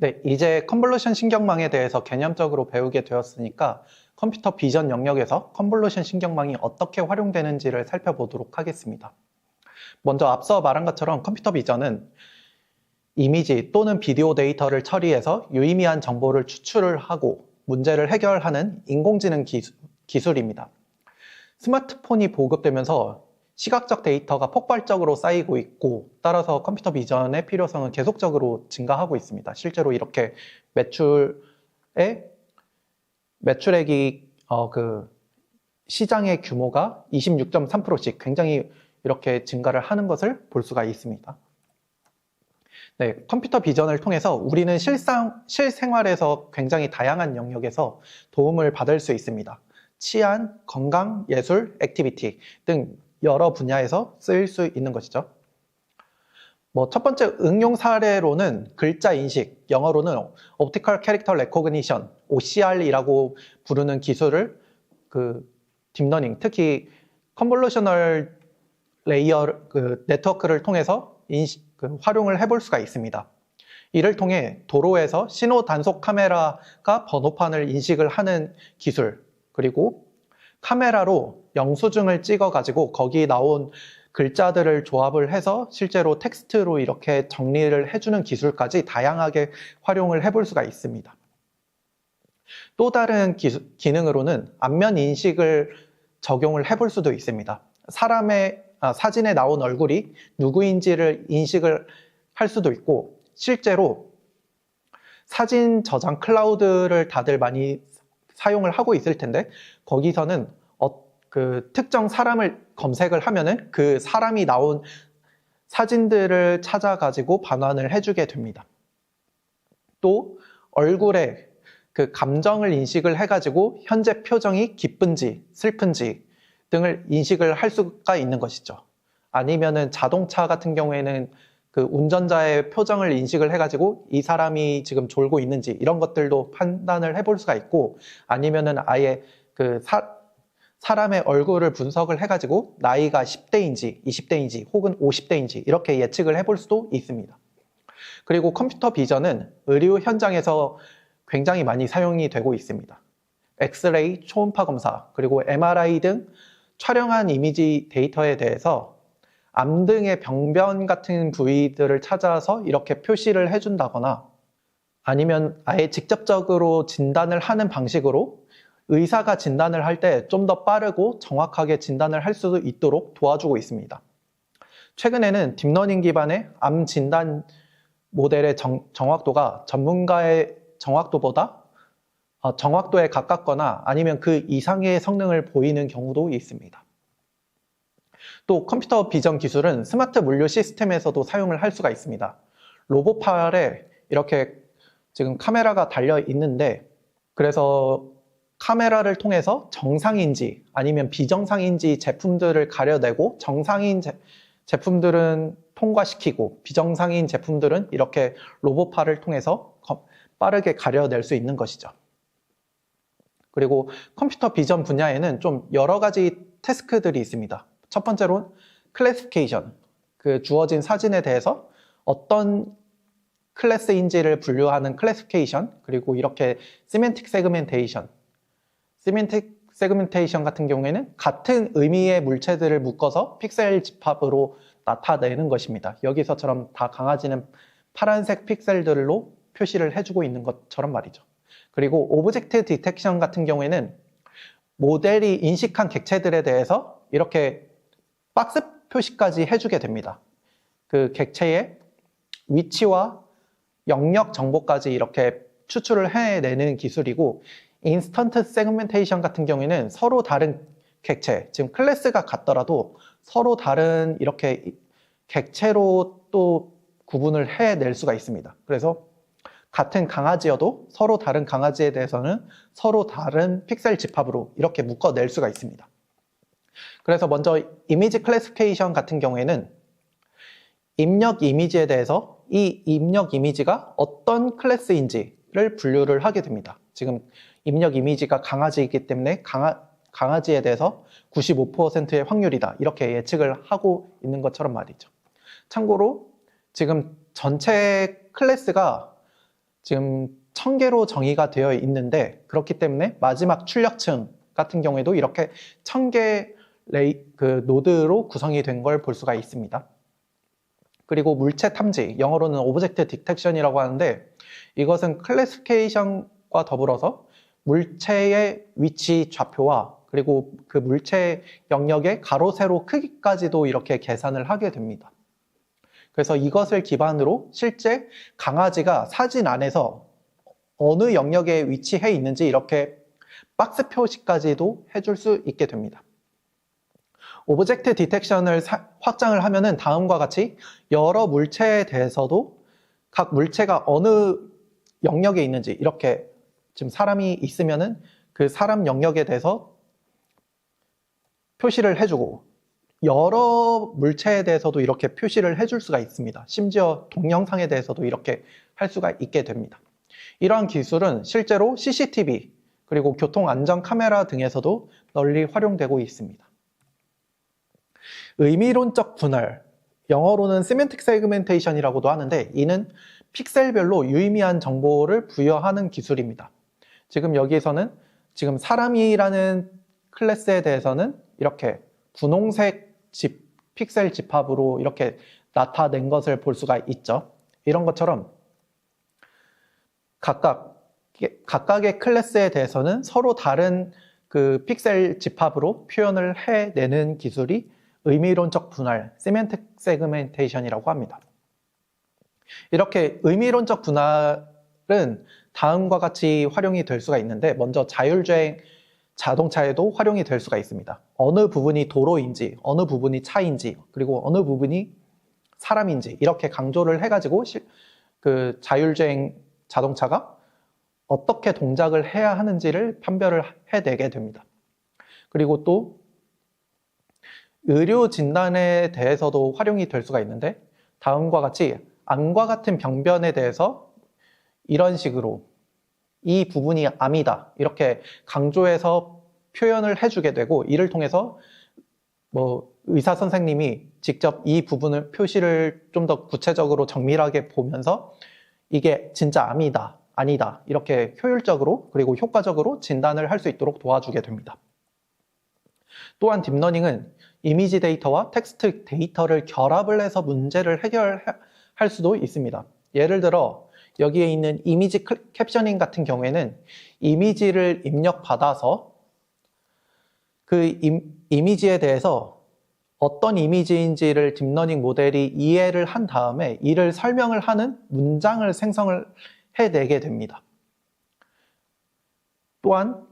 네, 이제 컨볼루션 신경망에 대해서 개념적으로 배우게 되었으니까 컴퓨터 비전 영역에서 컨볼루션 신경망이 어떻게 활용되는지를 살펴보도록 하겠습니다. 먼저 앞서 말한 것처럼 컴퓨터 비전은 이미지 또는 비디오 데이터를 처리해서 유의미한 정보를 추출을 하고 문제를 해결하는 인공지능 기술, 기술입니다. 스마트폰이 보급되면서 시각적 데이터가 폭발적으로 쌓이고 있고 따라서 컴퓨터 비전의 필요성은 계속적으로 증가하고 있습니다. 실제로 이렇게 매출의 매출액이 어, 그 시장의 규모가 26.3%씩 굉장히 이렇게 증가를 하는 것을 볼 수가 있습니다. 네, 컴퓨터 비전을 통해서 우리는 실상, 실생활에서 굉장히 다양한 영역에서 도움을 받을 수 있습니다. 치안, 건강, 예술, 액티비티 등 여러 분야에서 쓰일 수 있는 것이죠. 뭐 첫 번째 응용 사례로는 글자 인식, 영어로는 Optical Character Recognition, OCR이라고 부르는 기술을 그 딥러닝, 특히 컨볼루셔널 레이어 그 네트워크를 통해서 인식, 그 활용을 해볼 수가 있습니다. 이를 통해 도로에서 신호 단속 카메라가 번호판을 인식을 하는 기술, 그리고 카메라로 영수증을 찍어 가지고 거기 나온 글자들을 조합을 해서 실제로 텍스트로 이렇게 정리를 해주는 기술까지 다양하게 활용을 해볼 수가 있습니다. 또 다른 기수, 기능으로는 안면 인식을 적용을 해볼 수도 있습니다. 사람의 아, 사진에 나온 얼굴이 누구인지를 인식을 할 수도 있고 실제로 사진 저장 클라우드를 다들 많이 사용을 하고 있을 텐데 거기서는 어, 그 특정 사람을 검색을 하면은 그 사람이 나온 사진들을 찾아가지고 반환을 해주게 됩니다. 또 얼굴에 그 감정을 인식을 해가지고 현재 표정이 기쁜지 슬픈지 등을 인식을 할 수가 있는 것이죠. 아니면은 자동차 같은 경우에는 그 운전자의 표정을 인식을 해가지고 이 사람이 지금 졸고 있는지 이런 것들도 판단을 해볼 수가 있고 아니면은 아예 그 사, 사람의 얼굴을 분석을 해가지고 나이가 10대인지 20대인지 혹은 50대인지 이렇게 예측을 해볼 수도 있습니다. 그리고 컴퓨터 비전은 의료 현장에서 굉장히 많이 사용이 되고 있습니다. 엑스레이, 초음파 검사, 그리고 MRI 등 촬영한 이미지 데이터에 대해서 암 등의 병변 같은 부위들을 찾아서 이렇게 표시를 해준다거나 아니면 아예 직접적으로 진단을 하는 방식으로 의사가 진단을 할 때 좀 더 빠르고 정확하게 진단을 할수 있도록 도와주고 있습니다. 최근에는 딥러닝 기반의 암 진단 모델의 정, 정확도가 전문가의 정확도보다 어, 정확도에 가깝거나 아니면 그 이상의 성능을 보이는 경우도 있습니다. 또 컴퓨터 비전 기술은 스마트 물류 시스템에서도 사용을 할 수가 있습니다. 로봇팔에 이렇게 지금 카메라가 달려 있는데 그래서 카메라를 통해서 정상인지 아니면 비정상인지 제품들을 가려내고 정상인 제, 제품들은 통과시키고 비정상인 제품들은 이렇게 로봇팔을 통해서 빠르게 가려낼 수 있는 것이죠. 그리고 컴퓨터 비전 분야에는 좀 여러 가지 태스크들이 있습니다. 첫 번째로는 클래시피케이션. 그 주어진 사진에 대해서 어떤 클래스인지를 분류하는 클래시피케이션, 그리고 이렇게 시멘틱 세그멘테이션. 시멘틱 세그멘테이션 같은 경우에는 같은 의미의 물체들을 묶어서 픽셀 집합으로 나타내는 것입니다. 여기서처럼 다 강아지는 파란색 픽셀들로 표시를 해주고 있는 것처럼 말이죠. 그리고 오브젝트 디텍션 같은 경우에는 모델이 인식한 객체들에 대해서 이렇게 박스 표시까지 해주게 됩니다. 그 객체의 위치와 영역 정보까지 이렇게 추출을 해내는 기술이고 인스턴트 세그멘테이션 같은 경우에는 서로 다른 객체, 지금 클래스가 같더라도 서로 다른 이렇게 객체로 또 구분을 해낼 수가 있습니다. 그래서 같은 강아지여도 서로 다른 강아지에 대해서는 서로 다른 픽셀 집합으로 이렇게 묶어낼 수가 있습니다. 그래서 먼저 이미지 클래스피케이션 같은 경우에는 입력 이미지에 대해서 이 입력 이미지가 어떤 클래스인지를 분류를 하게 됩니다. 지금 입력 이미지가 강아지이기 때문에 강아, 강아지에 대해서 95%의 확률이다. 이렇게 예측을 하고 있는 것처럼 말이죠. 참고로 지금 전체 클래스가 지금 천 개로 정의가 되어 있는데 그렇기 때문에 마지막 출력층 같은 경우에도 이렇게 천개 레이 그 노드로 구성이 된 걸 볼 수가 있습니다. 그리고 물체 탐지, 영어로는 오브젝트 디텍션이라고 하는데 이것은 클래시피케이션과 더불어서 물체의 위치 좌표와 그리고 그 물체 영역의 가로 세로 크기까지도 이렇게 계산을 하게 됩니다. 그래서 이것을 기반으로 실제 강아지가 사진 안에서 어느 영역에 위치해 있는지 이렇게 박스 표시까지도 해줄 수 있게 됩니다. 오브젝트 디텍션을 사- 확장을 하면은 다음과 같이 여러 물체에 대해서도 각 물체가 어느 영역에 있는지 이렇게 지금 사람이 있으면은 그 사람 영역에 대해서 표시를 해주고 여러 물체에 대해서도 이렇게 표시를 해줄 수가 있습니다. 심지어 동영상에 대해서도 이렇게 할 수가 있게 됩니다. 이러한 기술은 실제로 CCTV 그리고 교통 안전 카메라 등에서도 널리 활용되고 있습니다. 의미론적 분할, 영어로는 semantic segmentation이라고도 하는데 이는 픽셀별로 유의미한 정보를 부여하는 기술입니다. 지금 여기에서는 지금 사람이라는 클래스에 대해서는 이렇게 분홍색 집, 픽셀 집합으로 이렇게 나타낸 것을 볼 수가 있죠. 이런 것처럼 각각, 각각의 클래스에 대해서는 서로 다른 그 픽셀 집합으로 표현을 해내는 기술이 의미론적 분할, semantic segmentation이라고 합니다. 이렇게 의미론적 분할은 다음과 같이 활용이 될 수가 있는데 먼저 자율주행 자동차에도 활용이 될 수가 있습니다. 어느 부분이 도로인지, 어느 부분이 차인지, 그리고 어느 부분이 사람인지 이렇게 강조를 해가지고 시- 그 자율주행 자동차가 어떻게 동작을 해야 하는지를 판별을 해내게 됩니다. 그리고 또 의료 진단에 대해서도 활용이 될 수가 있는데 다음과 같이 암과 같은 병변에 대해서 이런 식으로 이 부분이 암이다 이렇게 강조해서 표현을 해주게 되고 이를 통해서 뭐 의사 선생님이 직접 이 부분을 표시를 좀 더 구체적으로 정밀하게 보면서 이게 진짜 암이다 아니다 이렇게 효율적으로 그리고 효과적으로 진단을 할 수 있도록 도와주게 됩니다. 또한 딥러닝은 이미지 데이터와 텍스트 데이터를 결합을 해서 문제를 해결할 수도 있습니다. 예를 들어 여기에 있는 이미지 클- 캡셔닝 같은 경우에는 이미지를 입력받아서 그 임- 이미지에 대해서 어떤 이미지인지를 딥러닝 모델이 이해를 한 다음에 이를 설명을 하는 문장을 생성을 해내게 됩니다. 또한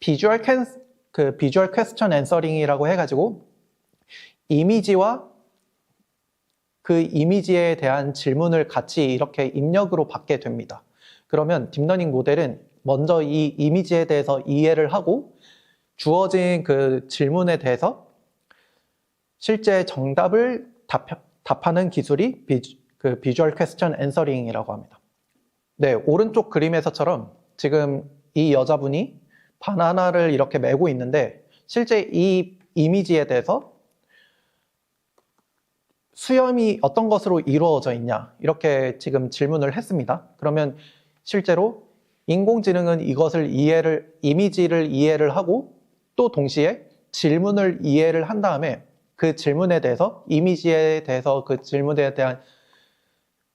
비주얼 캔, 그 비주얼 퀘스천 앤서링이라고 해가지고 이미지와 그 이미지에 대한 질문을 같이 이렇게 입력으로 받게 됩니다. 그러면 딥러닝 모델은 먼저 이 이미지에 대해서 이해를 하고 주어진 그 질문에 대해서 실제 정답을 답, 답하는 기술이 비, 그 비주얼 퀘스천 앤서링이라고 합니다. 네, 오른쪽 그림에서처럼 지금 이 여자분이 바나나를 이렇게 메고 있는데 실제 이 이미지에 대해서 수염이 어떤 것으로 이루어져 있냐 이렇게 지금 질문을 했습니다. 그러면 실제로 인공지능은 이것을 이해를 이미지를 이해를 하고 또 동시에 질문을 이해를 한 다음에 그 질문에 대해서 이미지에 대해서 그 질문에 대한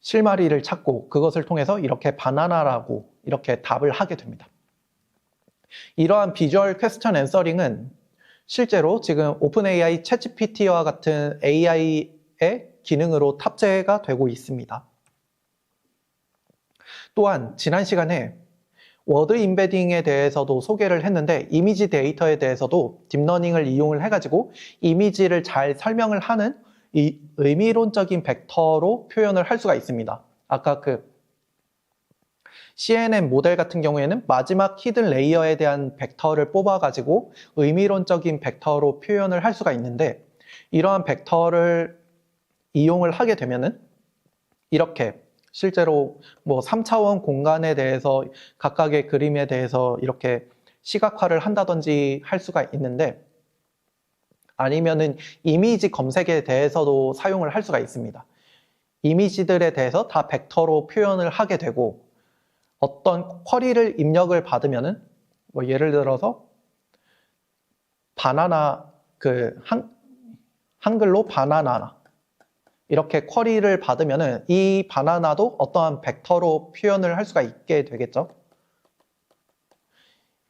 실마리를 찾고 그것을 통해서 이렇게 바나나라고 이렇게 답을 하게 됩니다. 이러한 비주얼 퀘스천 앤서링은 실제로 지금 오픈 AI 챗GPT와 같은 AI 의 기능으로 탑재가 되고 있습니다. 또한 지난 시간에 워드 임베딩에 대해서도 소개를 했는데 이미지 데이터에 대해서도 딥러닝을 이용을 해가지고 이미지를 잘 설명을 하는 이 의미론적인 벡터로 표현을 할 수가 있습니다. 아까 그 CNN 모델 같은 경우에는 마지막 히든 레이어에 대한 벡터를 뽑아가지고 의미론적인 벡터로 표현을 할 수가 있는데 이러한 벡터를 이용을 하게 되면은 이렇게 실제로 뭐 3차원 공간에 대해서 각각의 그림에 대해서 이렇게 시각화를 한다든지 할 수가 있는데 아니면은 이미지 검색에 대해서도 사용을 할 수가 있습니다. 이미지들에 대해서 다 벡터로 표현을 하게 되고 어떤 쿼리를 입력을 받으면은 뭐 예를 들어서 바나나 그 한, 한글로 바나나 이렇게 쿼리를 받으면은 이 바나나도 어떠한 벡터로 표현을 할 수가 있게 되겠죠.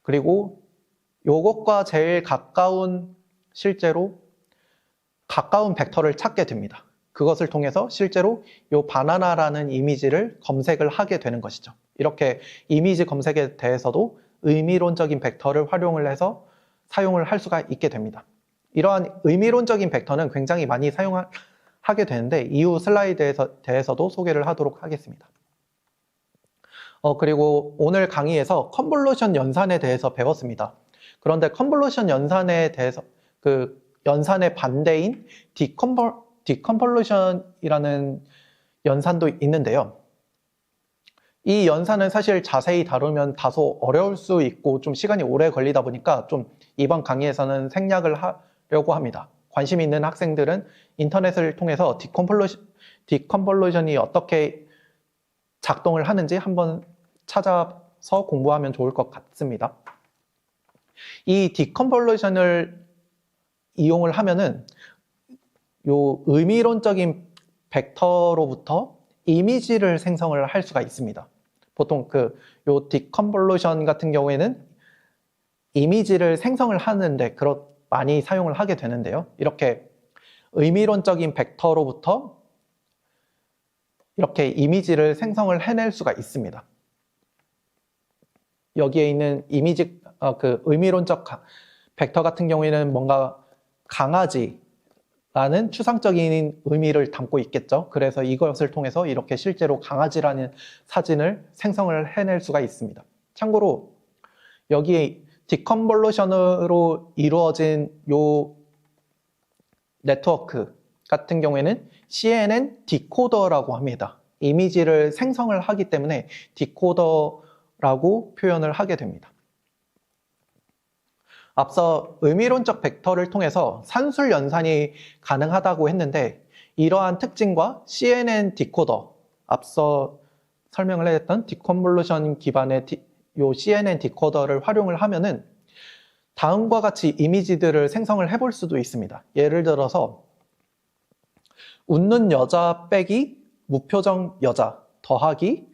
그리고 요것과 제일 가까운 실제로 가까운 벡터를 찾게 됩니다. 그것을 통해서 실제로 요 바나나라는 이미지를 검색을 하게 되는 것이죠. 이렇게 이미지 검색에 대해서도 의미론적인 벡터를 활용을 해서 사용을 할 수가 있게 됩니다. 이러한 의미론적인 벡터는 굉장히 많이 사용 하게 되는데 이후 슬라이드에서 대해서도 소개를 하도록 하겠습니다. 어, 그리고 오늘 강의에서 컨볼루션 연산에 대해서 배웠습니다. 그런데 컨볼루션 연산에 대해서 그 연산의 반대인 디컨볼, 디컨볼루션이라는 연산도 있는데요. 이 연산은 사실 자세히 다루면 다소 어려울 수 있고 좀 시간이 오래 걸리다 보니까 좀 이번 강의에서는 생략을 하려고 합니다. 관심 있는 학생들은 인터넷을 통해서 디컨볼루션, 디컨볼루션이 어떻게 작동을 하는지 한번 찾아서 공부하면 좋을 것 같습니다. 이 디컨볼루션을 이용을 하면은 요 의미론적인 벡터로부터 이미지를 생성을 할 수가 있습니다. 보통 그 요 디컨볼루션 같은 경우에는 이미지를 생성을 하는데 그렇 많이 사용을 하게 되는데요. 이렇게 의미론적인 벡터로부터 이렇게 이미지를 생성을 해낼 수가 있습니다. 여기에 있는 이미지 어, 그 의미론적 벡터 같은 경우에는 뭔가 강아지라는 추상적인 의미를 담고 있겠죠. 그래서 이것을 통해서 이렇게 실제로 강아지라는 사진을 생성을 해낼 수가 있습니다. 참고로 여기에 디컨볼루션으로 이루어진 요 네트워크 같은 경우에는 CNN 디코더라고 합니다. 이미지를 생성을 하기 때문에 디코더라고 표현을 하게 됩니다. 앞서 의미론적 벡터를 통해서 산술 연산이 가능하다고 했는데 이러한 특징과 CNN 디코더, 앞서 설명을 했던 디컨볼루션 기반의 디, 요 CNN 디코더를 활용을 하면은 다음과 같이 이미지들을 생성을 해볼 수도 있습니다. 예를 들어서 웃는 여자 빼기 무표정 여자 더하기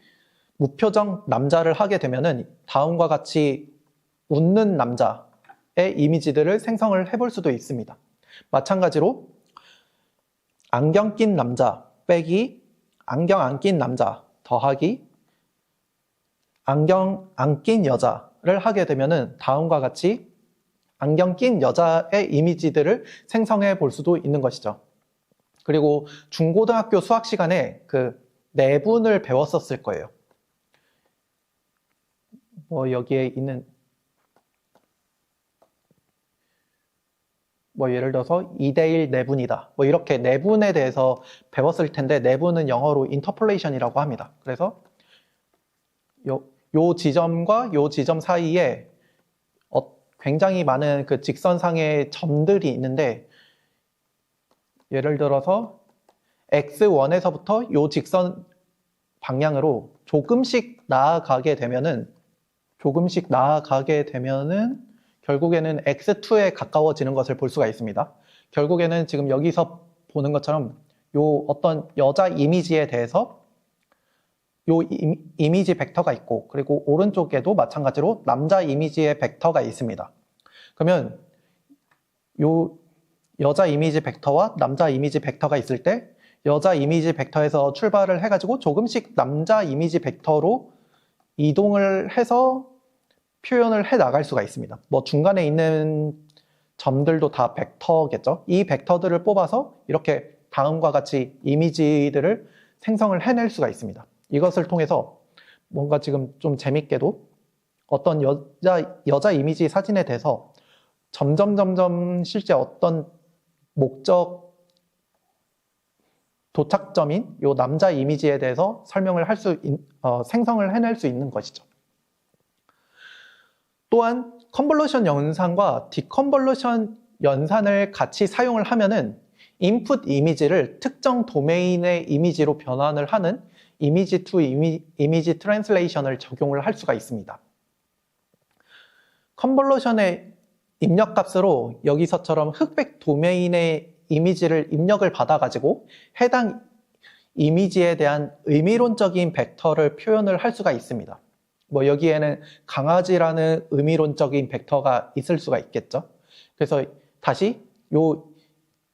무표정 남자를 하게 되면은 다음과 같이 웃는 남자의 이미지들을 생성을 해볼 수도 있습니다. 마찬가지로 안경 낀 남자 빼기 안경 안 낀 남자 더하기 안경 안 낀 여자를 하게 되면은 다음과 같이 안경 낀 여자의 이미지들을 생성해 볼 수도 있는 것이죠. 그리고 중고등학교 수학 시간에 그 내분을 배웠었을 거예요. 뭐 여기에 있는 뭐 예를 들어서 2대1 내분이다. 뭐 이렇게 내분에 대해서 배웠을 텐데 내분은 영어로 인터폴레이션이라고 합니다. 그래서 요, 요 지점과 요 지점 사이에 어, 굉장히 많은 그 직선상의 점들이 있는데 예를 들어서 x1에서부터 요 직선 방향으로 조금씩 나아가게 되면은 조금씩 나아가게 되면은 결국에는 x2에 가까워지는 것을 볼 수가 있습니다. 결국에는 지금 여기서 보는 것처럼 요 어떤 여자 이미지에 대해서 요 이미지 벡터가 있고 그리고 오른쪽에도 마찬가지로 남자 이미지의 벡터가 있습니다. 그러면 요 여자 이미지 벡터와 남자 이미지 벡터가 있을 때 여자 이미지 벡터에서 출발을 해가지고 조금씩 남자 이미지 벡터로 이동을 해서 표현을 해 나갈 수가 있습니다. 뭐 중간에 있는 점들도 다 벡터겠죠. 이 벡터들을 뽑아서 이렇게 다음과 같이 이미지들을 생성을 해낼 수가 있습니다. 이것을 통해서 뭔가 지금 좀 재밌게도 어떤 여자, 여자 이미지 사진에 대해서 점점 점점 실제 어떤 목적 도착점인 요 남자 이미지에 대해서 설명을 할 수, 어, 생성을 해낼 수 있는 것이죠. 또한 컨볼루션 연산과 디컨볼루션 연산을 같이 사용을 하면은 인풋 이미지를 특정 도메인의 이미지로 변환을 하는 이미지 투 이미, 이미지 트랜슬레이션을 적용을 할 수가 있습니다. 컨볼루션의 입력 값으로 여기서처럼 흑백 도메인의 이미지를 입력을 받아가지고 해당 이미지에 대한 의미론적인 벡터를 표현을 할 수가 있습니다. 뭐 여기에는 강아지라는 의미론적인 벡터가 있을 수가 있겠죠. 그래서 다시 요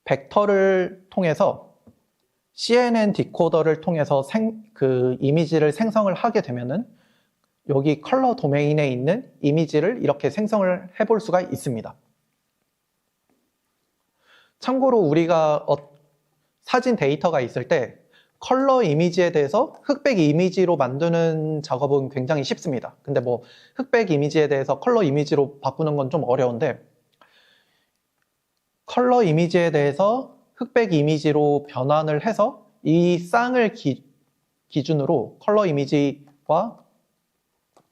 벡터를 통해서 CNN 디코더를 통해서 생, 그 이미지를 생성을 하게 되면은 여기 컬러 도메인에 있는 이미지를 이렇게 생성을 해볼 수가 있습니다. 참고로 우리가 어, 사진 데이터가 있을 때 컬러 이미지에 대해서 흑백 이미지로 만드는 작업은 굉장히 쉽습니다. 근데 뭐 흑백 이미지에 대해서 컬러 이미지로 바꾸는 건 좀 어려운데 컬러 이미지에 대해서 흑백 이미지로 변환을 해서 이 쌍을 기, 기준으로 컬러 이미지와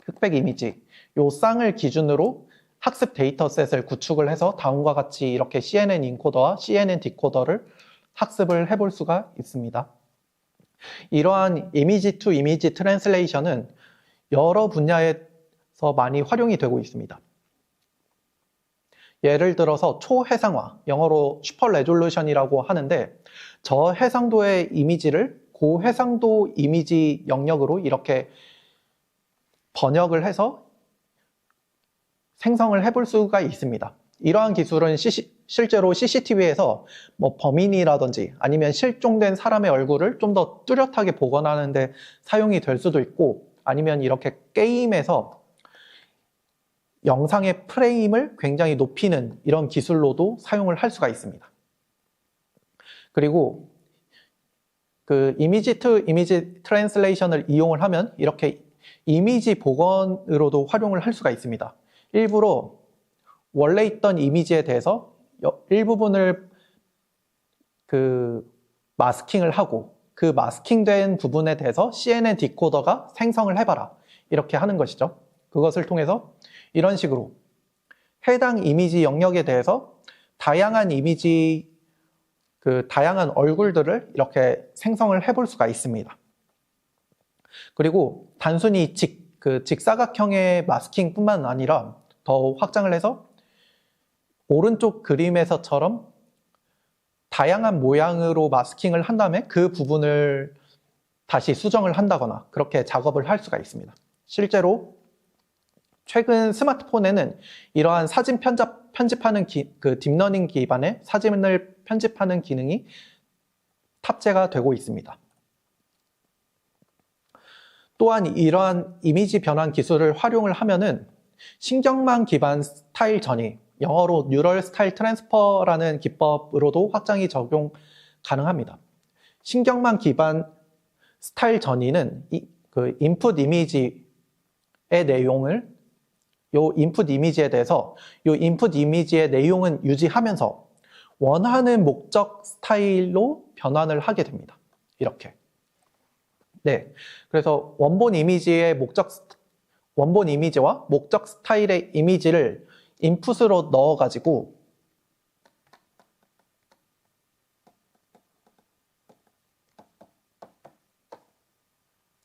흑백 이미지 요 쌍을 기준으로 학습 데이터셋을 구축을 해서 다음과 같이 이렇게 CNN 인코더와 CNN 디코더를 학습을 해볼 수가 있습니다. 이러한 이미지 투 이미지 트랜슬레이션은 여러 분야에서 많이 활용이 되고 있습니다. 예를 들어서 초해상화, 영어로 슈퍼 레졸루션이라고 하는데 저 해상도의 이미지를 고해상도 이미지 영역으로 이렇게 번역을 해서 생성을 해볼 수가 있습니다. 이러한 기술은 CC, 실제로 CCTV에서 뭐 범인이라든지 아니면 실종된 사람의 얼굴을 좀 더 뚜렷하게 복원하는 데 사용이 될 수도 있고 아니면 이렇게 게임에서 영상의 프레임을 굉장히 높이는 이런 기술로도 사용을 할 수가 있습니다. 그리고 그 이미지 투 이미지 트랜슬레이션을 이용을 하면 이렇게 이미지 복원으로도 활용을 할 수가 있습니다. 일부러 원래 있던 이미지에 대해서 일부분을 그 마스킹을 하고 그 마스킹된 부분에 대해서 CNN 디코더가 생성을 해봐라 이렇게 하는 것이죠. 그것을 통해서 이런 식으로 해당 이미지 영역에 대해서 다양한 이미지 그 다양한 얼굴들을 이렇게 생성을 해볼 수가 있습니다. 그리고 단순히 직, 그 직사각형의 마스킹뿐만 아니라 더 확장을 해서 오른쪽 그림에서처럼 다양한 모양으로 마스킹을 한 다음에 그 부분을 다시 수정을 한다거나 그렇게 작업을 할 수가 있습니다. 실제로 최근 스마트폰에는 이러한 사진 편집, 편집하는 기, 그 딥러닝 기반의 사진을 편집하는 기능이 탑재가 되고 있습니다. 또한 이러한 이미지 변환 기술을 활용을 하면은 신경망 기반 스타일 전이 영어로 뉴럴 스타일 트랜스퍼라는 기법으로도 확장이 적용 가능합니다. 신경망 기반 스타일 전이는 이, 그 인풋 이미지의 내용을 요 인풋 이미지에 대해서 요 인풋 이미지의 내용은 유지하면서 원하는 목적 스타일로 변환을 하게 됩니다. 이렇게. 네. 그래서 원본 이미지의 목적, 원본 이미지와 목적 스타일의 이미지를 인풋으로 넣어 가지고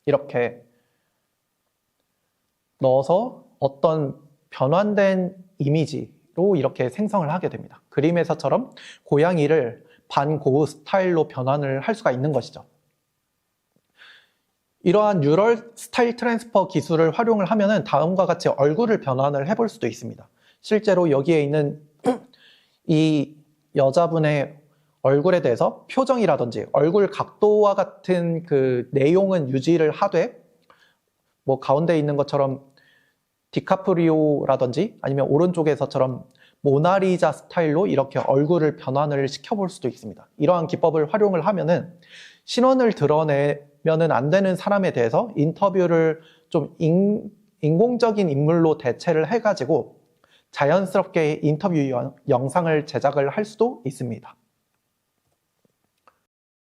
이렇게 넣어서 어떤 변환된 이미지로 이렇게 생성을 하게 됩니다. 그림에서처럼 고양이를 반고우 스타일로 변환을 할 수가 있는 것이죠. 이러한 뉴럴 스타일 트랜스퍼 기술을 활용을 하면 다음과 같이 얼굴을 변환을 해볼 수도 있습니다. 실제로 여기에 있는 이 여자분의 얼굴에 대해서 표정이라든지 얼굴 각도와 같은 그 내용은 유지를 하되 뭐 가운데 있는 것처럼 디카프리오라든지 아니면 오른쪽에서처럼 모나리자 스타일로 이렇게 얼굴을 변환을 시켜볼 수도 있습니다. 이러한 기법을 활용을 하면은 신원을 드러내 면은 안 되는 사람에 대해서 인터뷰를 좀 인, 인공적인 인물로 대체를 해가지고 자연스럽게 인터뷰 영, 영상을 제작을 할 수도 있습니다.